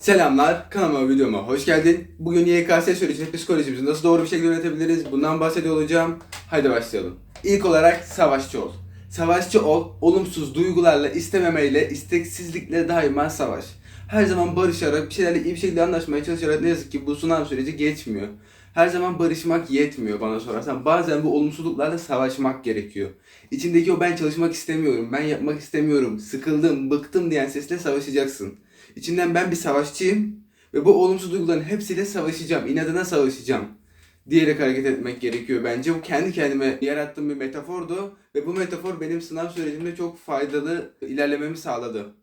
Selamlar, kanalıma videoma hoş geldin. Bugün YKS sürecinde psikolojimizi nasıl doğru bir şekilde yönetebiliriz bundan bahsediyor olacağım. Haydi başlayalım. İlk olarak savaşçı ol. Savaşçı ol, olumsuz duygularla, istememeyle, isteksizlikle daima savaş. Her zaman barışarak, bir şeylerle iyi bir şekilde anlaşmaya çalışarak ne yazık ki bu sınav süreci geçmiyor. Her zaman barışmak yetmiyor bana sorarsan. Bazen bu olumsuzluklarla savaşmak gerekiyor. İçindeki o ben çalışmak istemiyorum, ben yapmak istemiyorum, sıkıldım, bıktım diyen sesle savaşacaksın. İçinden ben bir savaşçıyım ve bu olumsuz duyguların hepsiyle savaşacağım, inadına savaşacağım diyerek hareket etmek gerekiyor bence. Bu kendi kendime yarattığım bir metafordu ve bu metafor benim sınav sürecimde çok faydalı ilerlememi sağladı.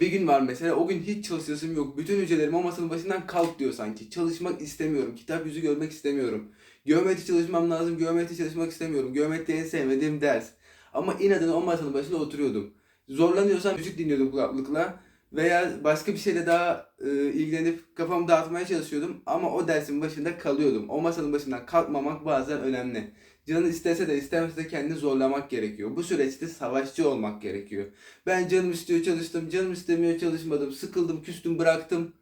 Bir gün var mesela o gün hiç çalışasım yok. Bütün hücrelerim o masanın başından kalk diyor sanki. Çalışmak istemiyorum. Kitap yüzü görmek istemiyorum. Geometri çalışmam lazım. Geometri çalışmak istemiyorum. Geometri en sevmediğim ders. Ama inadına o masanın başında oturuyordum. Zorlanıyorsam müzik dinliyordum kulaklıkla. Veya başka bir şeyle daha e, ilgilenip kafamı dağıtmaya çalışıyordum. Ama o dersin başında kalıyordum. O masanın başından kalkmamak bazen önemli. Canın istese de istemese de kendini zorlamak gerekiyor. Bu süreçte savaşçı olmak gerekiyor. Ben canım istiyor çalıştım, canım istemiyor çalışmadım, sıkıldım, küstüm, bıraktım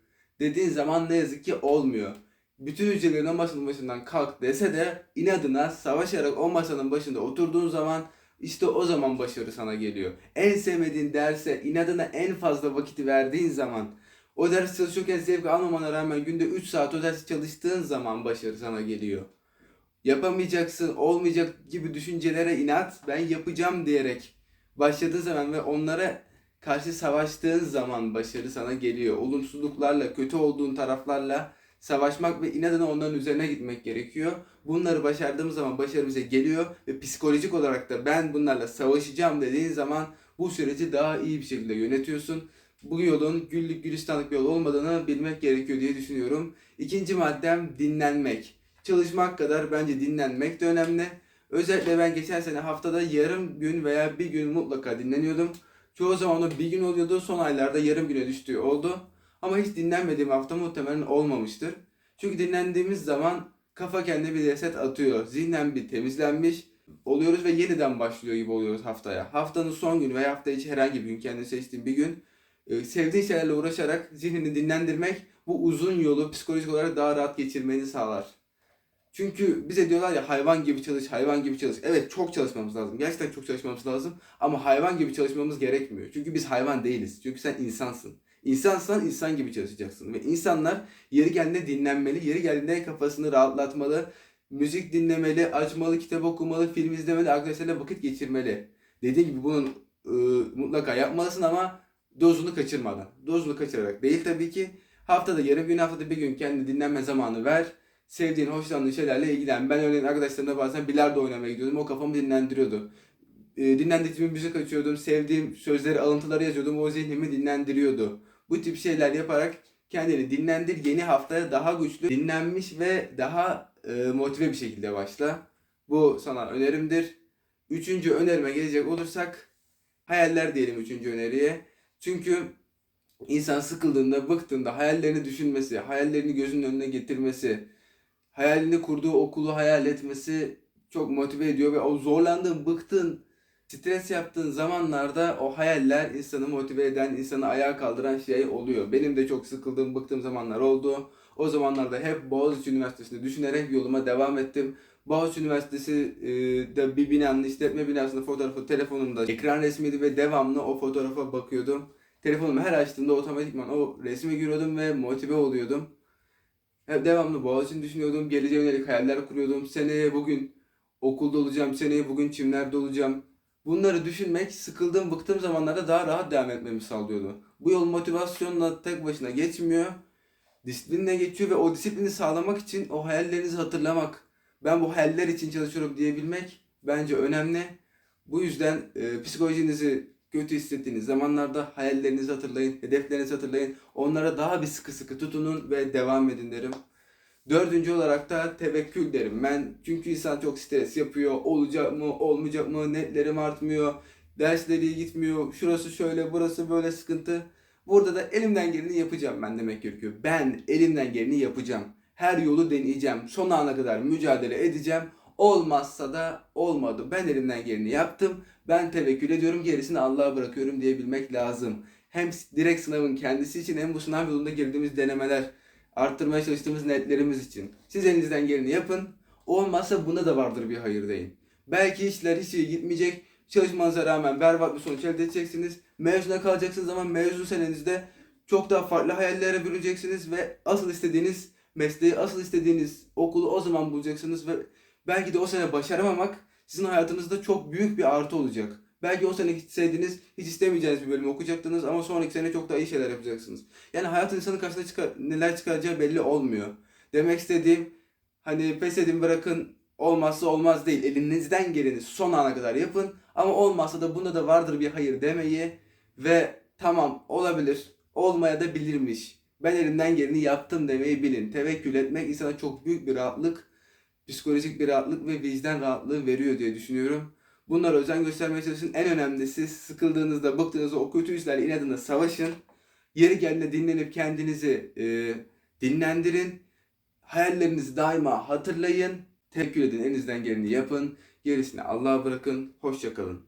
dediğin zaman ne yazık ki olmuyor. Bütün hücrelerin o masanın başından kalk dese de inadına savaşarak o masanın başında oturduğun zaman işte o zaman başarı sana geliyor. En sevmediğin derse inadına en fazla vakiti verdiğin zaman o ders çalışırken zevk almamana rağmen günde 3 saat o dersi çalıştığın zaman başarı sana geliyor yapamayacaksın, olmayacak gibi düşüncelere inat, ben yapacağım diyerek başladığın zaman ve onlara karşı savaştığın zaman başarı sana geliyor. Olumsuzluklarla, kötü olduğun taraflarla savaşmak ve inadına onların üzerine gitmek gerekiyor. Bunları başardığımız zaman başarı bize geliyor ve psikolojik olarak da ben bunlarla savaşacağım dediğin zaman bu süreci daha iyi bir şekilde yönetiyorsun. Bu yolun güllük gülistanlık bir yol olmadığını bilmek gerekiyor diye düşünüyorum. İkinci maddem dinlenmek çalışmak kadar bence dinlenmek de önemli. Özellikle ben geçen sene haftada yarım gün veya bir gün mutlaka dinleniyordum. Çoğu zaman o bir gün oluyordu. Son aylarda yarım güne düştüğü oldu. Ama hiç dinlenmediğim hafta muhtemelen olmamıştır. Çünkü dinlendiğimiz zaman kafa kendine bir reset atıyor. Zihnen bir temizlenmiş oluyoruz ve yeniden başlıyor gibi oluyoruz haftaya. Haftanın son günü veya hafta içi herhangi bir gün kendini seçtiğin bir gün e, sevdiğin şeylerle uğraşarak zihnini dinlendirmek bu uzun yolu psikolojik olarak daha rahat geçirmeni sağlar. Çünkü bize diyorlar ya hayvan gibi çalış, hayvan gibi çalış. Evet çok çalışmamız lazım. Gerçekten çok çalışmamız lazım. Ama hayvan gibi çalışmamız gerekmiyor. Çünkü biz hayvan değiliz. Çünkü sen insansın. İnsansan insan gibi çalışacaksın. Ve insanlar yeri geldiğinde dinlenmeli, yeri geldiğinde kafasını rahatlatmalı, müzik dinlemeli, açmalı, kitap okumalı, film izlemeli, arkadaşlarıyla vakit geçirmeli. Dediğim gibi bunun e, mutlaka yapmalısın ama dozunu kaçırmadan. Dozunu kaçırarak değil tabii ki. Haftada yarım gün, haftada bir gün kendi dinlenme zamanı ver sevdiğin, hoşlandığın şeylerle ilgilen. Ben örneğin arkadaşlarımla bazen bilardo oynamaya gidiyordum. O kafamı dinlendiriyordu. E, dinlendirdiğim müzik açıyordum. Sevdiğim sözleri, alıntıları yazıyordum. O zihnimi dinlendiriyordu. Bu tip şeyler yaparak kendini dinlendir. Yeni haftaya daha güçlü, dinlenmiş ve daha e, motive bir şekilde başla. Bu sana önerimdir. Üçüncü önerime gelecek olursak hayaller diyelim üçüncü öneriye. Çünkü insan sıkıldığında, bıktığında hayallerini düşünmesi, hayallerini gözünün önüne getirmesi, hayalini kurduğu okulu hayal etmesi çok motive ediyor ve o zorlandığın, bıktığın, stres yaptığın zamanlarda o hayaller insanı motive eden, insanı ayağa kaldıran şey oluyor. Benim de çok sıkıldığım, bıktığım zamanlar oldu. O zamanlarda hep Boğaziçi Üniversitesi'nde düşünerek yoluma devam ettim. Boğaziçi Üniversitesi e, bir binanın işletme binasında fotoğrafı telefonumda ekran resmiydi ve devamlı o fotoğrafa bakıyordum. Telefonumu her açtığımda otomatikman o resmi görüyordum ve motive oluyordum. Hep devamlı Boğaziçi'ni düşünüyordum. Geleceğe yönelik hayaller kuruyordum. Seneye bugün okulda olacağım. Seneye bugün çimlerde olacağım. Bunları düşünmek sıkıldığım, bıktığım zamanlarda daha rahat devam etmemi sağlıyordu. Bu yol motivasyonla tek başına geçmiyor. Disiplinle geçiyor ve o disiplini sağlamak için o hayallerinizi hatırlamak, ben bu hayaller için çalışıyorum diyebilmek bence önemli. Bu yüzden e, psikolojinizi kötü hissettiğiniz zamanlarda hayallerinizi hatırlayın, hedeflerinizi hatırlayın. Onlara daha bir sıkı sıkı tutunun ve devam edin derim. Dördüncü olarak da tevekkül derim ben. Çünkü insan çok stres yapıyor. Olacak mı, olmayacak mı, netlerim artmıyor. Dersleri gitmiyor. Şurası şöyle, burası böyle sıkıntı. Burada da elimden geleni yapacağım ben demek gerekiyor. Ben elimden geleni yapacağım. Her yolu deneyeceğim. Son ana kadar mücadele edeceğim. Olmazsa da olmadı. Ben elimden geleni yaptım. Ben tevekkül ediyorum. Gerisini Allah'a bırakıyorum diyebilmek lazım. Hem direkt sınavın kendisi için hem bu sınav yolunda girdiğimiz denemeler, arttırmaya çalıştığımız netlerimiz için. Siz elinizden geleni yapın. Olmazsa bunda da vardır bir hayır deyin. Belki işler hiç iyi gitmeyecek. Çalışmanıza rağmen berbat bir sonuç elde edeceksiniz. Mezuna kalacaksınız ama mezun senenizde çok daha farklı hayallere bürüneceksiniz ve asıl istediğiniz mesleği, asıl istediğiniz okulu o zaman bulacaksınız ve belki de o sene başaramamak sizin hayatınızda çok büyük bir artı olacak. Belki o sene gitseydiniz hiç istemeyeceğiniz bir bölümü okuyacaktınız ama sonraki sene çok daha iyi şeyler yapacaksınız. Yani hayat insanın karşısına çıkar, neler çıkaracağı belli olmuyor. Demek istediğim hani pes edin bırakın olmazsa olmaz değil. Elinizden geleni son ana kadar yapın ama olmazsa da bunda da vardır bir hayır demeyi ve tamam olabilir olmaya da bilirmiş. Ben elimden geleni yaptım demeyi bilin. Tevekkül etmek insana çok büyük bir rahatlık, psikolojik bir rahatlık ve vicdan rahatlığı veriyor diye düşünüyorum. Bunlara özen göstermeye çalışın. En önemlisi sıkıldığınızda, bıktığınızda o kötü işlerle inadına savaşın. Yeri geldiğinde dinlenip kendinizi e, dinlendirin. Hayallerinizi daima hatırlayın. Tevekkül edin, elinizden geleni yapın. Gerisini Allah'a bırakın. Hoşçakalın.